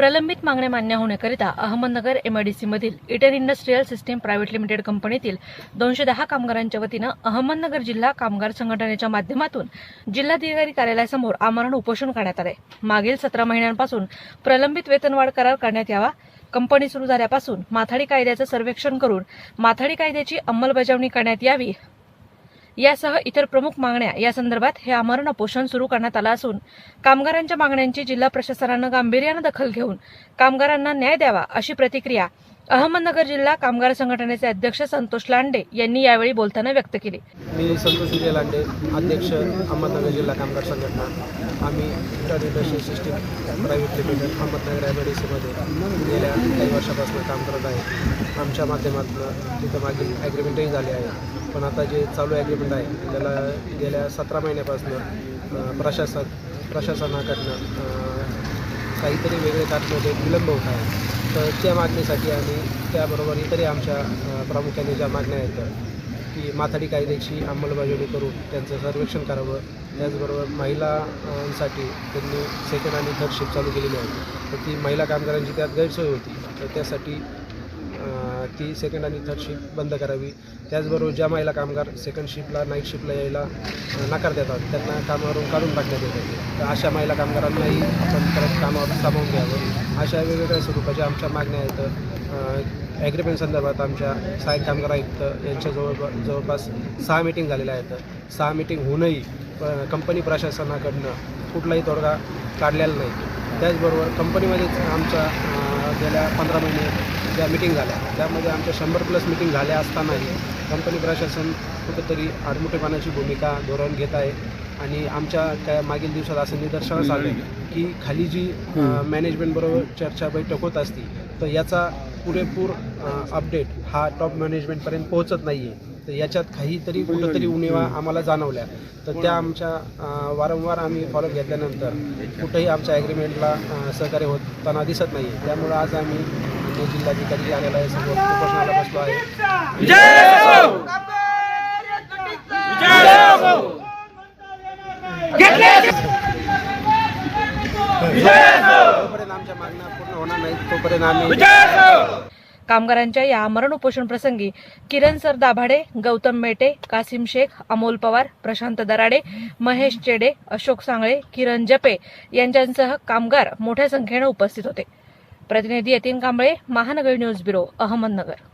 प्रलंबित मागण्या मान्य होण्याकरिता अहमदनगर एमआयडीसीमधील इटर इंडस्ट्रीयल सिस्टीम प्रायव्हेट लिमिटेड कंपनीतील दोनशे दहा कामगारांच्या वतीनं अहमदनगर जिल्हा कामगार संघटनेच्या माध्यमातून जिल्हाधिकारी कार्यालयासमोर आमरण उपोषण करण्यात आले. मागील सतरा महिन्यांपासून प्रलंबित वेतनवाढ करार करण्यात यावा. कंपनी सुरू झाल्यापासून माथाडी कायद्याचं सर्वेक्षण करून माथाडी कायद्याची अंमलबजावणी करण्यात यावी. यासह इतर प्रमुख मागण्या या संदर्भात हे आमरण उपोषण सुरू करण्यात आलं असून कामगारांच्या मागण्यांची जिल्हा प्रशासनानं गांभीर्यानं दखल घेऊन कामगारांना न्याय द्यावा अशी प्रतिक्रिया अहमदनगर जिल्हा कामगार संघटनेचे अध्यक्ष संतोष लांडे यांनी यावेळी बोलताना व्यक्त केली. मी संतोष विजय लांडे अध्यक्ष अहमदनगर जिल्हा कामगार संघटना. आम्ही system private limited Ahmednagar M वर्षापासून काम करत आहे. आमच्या माध्यमातून तिथं मागील ॲग्रीमेंटही झाले आहे. पण आता जे चालू ॲग्रीमेंट आहे त्याला गेल्या सतरा महिन्यापासून प्रशासन प्रशासनाकडनं काहीतरी वेगळे कारणामध्ये विलंब होत आहे. तर त्या मागणीसाठी आणि त्याबरोबर इतरही आमच्या प्रामुख्याने ज्या मागण्या आहेत की माथाडी कायद्याची अंमलबजावणी करून त्यांचं सर्वेक्षण करावं. त्याचबरोबर महिलांसाठी त्यांनी सेकंड आणि थर्ड शिफ्ट चालू केलेली आहे. तर ती महिला कामगारांची त्यात गैरसोय होती. तर त्यासाठी ती सेकंड आणि थर्ड शिफ्ट बंद करावी. त्याचबरोबर ज्या महिला कामगार सेकंड शिफ्टला नाईट शिफ्टला यायला नकार देतात त्यांना कामावरून काढून टाकण्यात येतं तर अशा महिला कामगारांनाही आपण परत कामावर सामावून घ्यावं. अशा वेगवेगळ्या स्वरूपाच्या आमच्या मागण्या आहेत. ॲग्रीमेंट संदर्भात आमच्या सहाय्यक कामगार आयुक्त यांच्या जवळ जवळपास सहा मिटिंग झालेल्या आहेत. सहा मिटिंग होऊनही कंपनी प्रशासनाकडनं कुठलाही तोडगा काढलेला नाही. त्याचबरोबर कंपनीमध्येच आमच्या गेल्या पंधरा महिने ज्या मिटिंग झाल्या त्यामध्ये आमच्या शंभर प्लस मिटिंग झाल्या असतानाही कंपनी प्रशासन कुठंतरी आडमुठेपणाची भूमिका धोरण घेत आहे आणि आमच्या काय मागील दिवसात असं निदर्शनास आलं की खाली जी मॅनेजमेंटबरोबर चर्चा बैठक होत असती तर याचा पुरेपूर अपडेट हा टॉप मॅनेजमेंटपर्यंत पोहोचत नाही आहे तर याच्यात काहीतरी कुठंतरी उणिवा आम्हाला जाणवल्या. तर त्या आमच्या वारंवार आम्ही फॉलो घेतल्यानंतर कुठंही आमच्या ॲग्रीमेंटला सहकार्य होताना दिसत नाही आहे त्यामुळं आज आम्ही जिल्हाधिकारी कार्यालयासमोर उपोषणाला बसलो आहे. जोपर्यंत आमच्या मागण्या पूर्ण होणार नाहीत तोपर्यंत आम्ही कामगारांच्या या आमरण उपोषण प्रसंगी किरण सर दाभाडे गौतम मेटे कासिम शेख अमोल पवार प्रशांत दराडे महेश चेडे अशोक सांगळे किरण जपे यांच्यासह कामगार मोठ्या संख्येनं उपस्थित होते. प्रतिनिधी यतीन कांबळे महानगर न्यूज ब्युरो अहमदनगर.